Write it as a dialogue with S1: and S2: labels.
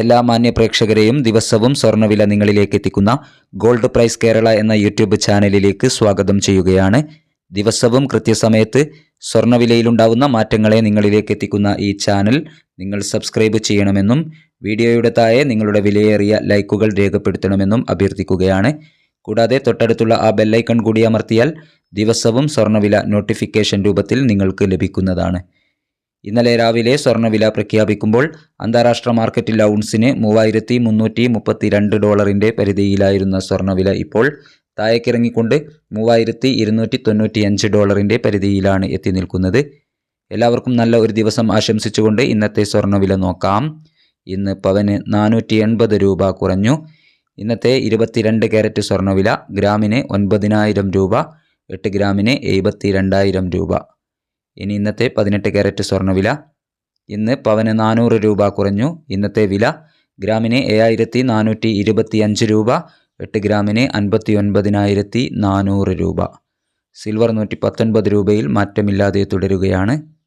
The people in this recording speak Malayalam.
S1: എല്ലാ മാന്യ പ്രേക്ഷകരെയും ദിവസവും സ്വർണവില നിങ്ങളിലേക്ക് എത്തിക്കുന്ന ഗോൾഡ് പ്രൈസ് കേരള എന്ന യൂട്യൂബ് ചാനലിലേക്ക് സ്വാഗതം ചെയ്യുകയാണ്. ദിവസവും കൃത്യസമയത്ത് സ്വർണവിലയിലുണ്ടാകുന്ന മാറ്റങ്ങളെ നിങ്ങളിലേക്ക് എത്തിക്കുന്ന ഈ ചാനൽ നിങ്ങൾ സബ്സ്ക്രൈബ് ചെയ്യണമെന്നും വീഡിയോയുടെ താഴെ നിങ്ങളുടെ വിലയേറിയ ലൈക്കുകൾ രേഖപ്പെടുത്തണമെന്നും അഭ്യർത്ഥിക്കുകയാണ്. കൂടാതെ തൊട്ടടുത്തുള്ള ആ ബെല്ലൈക്കൺ കൂടി അമർത്തിയാൽ ദിവസവും സ്വർണവില നോട്ടിഫിക്കേഷൻ രൂപത്തിൽ നിങ്ങൾക്ക് ലഭിക്കുന്നതാണ്. ഇന്നലെ രാവിലെ സ്വർണവില പ്രഖ്യാപിക്കുമ്പോൾ അന്താരാഷ്ട്ര മാർക്കറ്റിൽ ഔൺസിന് മൂവായിരത്തി മുന്നൂറ്റി മുപ്പത്തിരണ്ട് ഡോളറിന്റെ പരിധിയിലായിരുന്ന സ്വർണവില ഇപ്പോൾ താഴേക്കിറങ്ങിക്കൊണ്ട് മൂവായിരത്തി ഇരുന്നൂറ്റി തൊണ്ണൂറ്റി അഞ്ച് ഡോളറിന്റെ പരിധിയിലാണ് എത്തി നിൽക്കുന്നത്. എല്ലാവർക്കും നല്ല ഒരു ദിവസം ആശംസിച്ചുകൊണ്ട് ഇന്നത്തെ സ്വർണവില നോക്കാം. ഇന്ന് പവന് നാനൂറ്റി എൺപത് രൂപ കുറഞ്ഞു. ഇന്നത്തെ ഇരുപത്തിരണ്ട് ക്യാരറ്റ് സ്വർണവില ഗ്രാമിന് ഒൻപതിനായിരം രൂപ എട്ട് ഗ്രാമിന് എഴുപത്തി രണ്ടായിരം രൂപ. ഇനി ഇന്നത്തെ പതിനെട്ട് ക്യാരറ്റ് സ്വർണവില ഇന്ന് പവന് നാനൂറ് രൂപ കുറഞ്ഞു. ഇന്നത്തെ വില ഗ്രാമിന് ഏഴായിരത്തി നാനൂറ്റി ഇരുപത്തി അഞ്ച് രൂപ. എട്ട് ഗ്രാമിന് അൻപത്തി ഒൻപതിനായിരത്തി നാനൂറ് രൂപ. സിൽവർ നൂറ്റി പത്തൊൻപത് രൂപയിൽ മാറ്റമില്ലാതെ തുടരുകയാണ്.